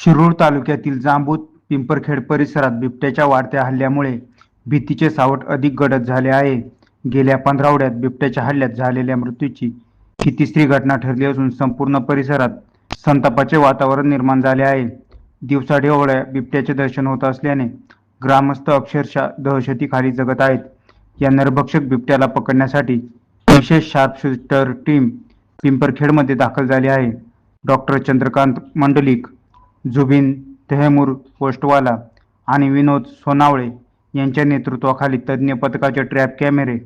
शिरूर तालुक्यातील जांबूत पिंपरखेड परिसरात बिबट्याच्या वाढत्या हल्ल्यामुळे भीतीचे सावट अधिक गडद झाले आहे. गेल्या पंधरावड्यात बिबट्याच्या हल्ल्यात झालेल्या मृत्यूची ही तिसरी घटना ठरली असून संपूर्ण परिसरात संतापाचे वातावरण निर्माण झाले आहे. दिवसाढेवळ्या बिबट्याचे दर्शन होत असल्याने ग्रामस्थ अक्षरशः दहशतीखाली जगत आहेत. या नरभक्षक बिबट्याला पकडण्यासाठी विशेष शार्पशूटर टीम पिंपरखेडमध्ये दाखल झाली आहे. डॉक्टर चंद्रकांत मंडलिक जुबिन तेहमूर पोस्टवाला आणि विनोद सोनावळे यांच्या नेतृत्वाखाली तज्ज्ञ पथकाचे ट्रॅप कॅमेरे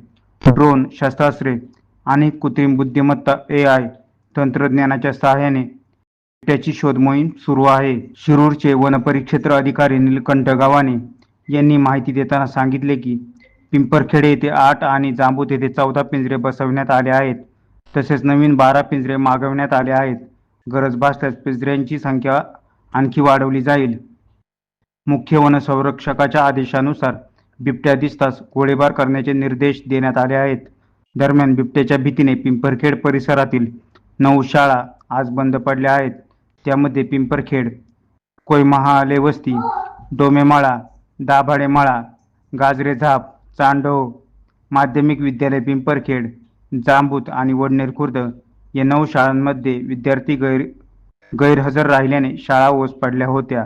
ड्रोन शस्त्रास्त्रे आणि कृत्रिम बुद्धिमत्ता ए आय तंत्रज्ञानाच्या सहाय्याने त्याची शोध मोहीम सुरू आहे. शिरूरचे वनपरिक्षेत्र अधिकारी निलकंठ गावाने यांनी माहिती देताना सांगितले की पिंपरखेडे येथे आठ आणि जांबूत येथे चौदा पिंजरे बसवण्यात आले आहेत. तसेच नवीन बारा पिंजरे मागवण्यात आले आहेत. गरज भासल्यास पिंजऱ्यांची संख्या आणखी वाढवली जाईल. मुख्य वनसंरक्षकाच्या आदेशानुसार बिबट्या दिसताच गोळीबार करण्याचे निर्देश देण्यात आले आहेत. दरम्यान बिबट्याच्या भीतीने पिंपरखेड परिसरातील नऊ शाळा आज बंद पडल्या आहेत. त्यामध्ये पिंपरखेड कोयमहाले वस्ती डोमेमाळा दाभाडेमाळा गाजरे झाप चांडव माध्यमिक विद्यालय पिंपरखेड जांबूत आणि वडनेर खुर्द या नऊ शाळांमध्ये विद्यार्थी गैर गैरहजर राहिल्याने शाळा ओस पडल्या होत्या.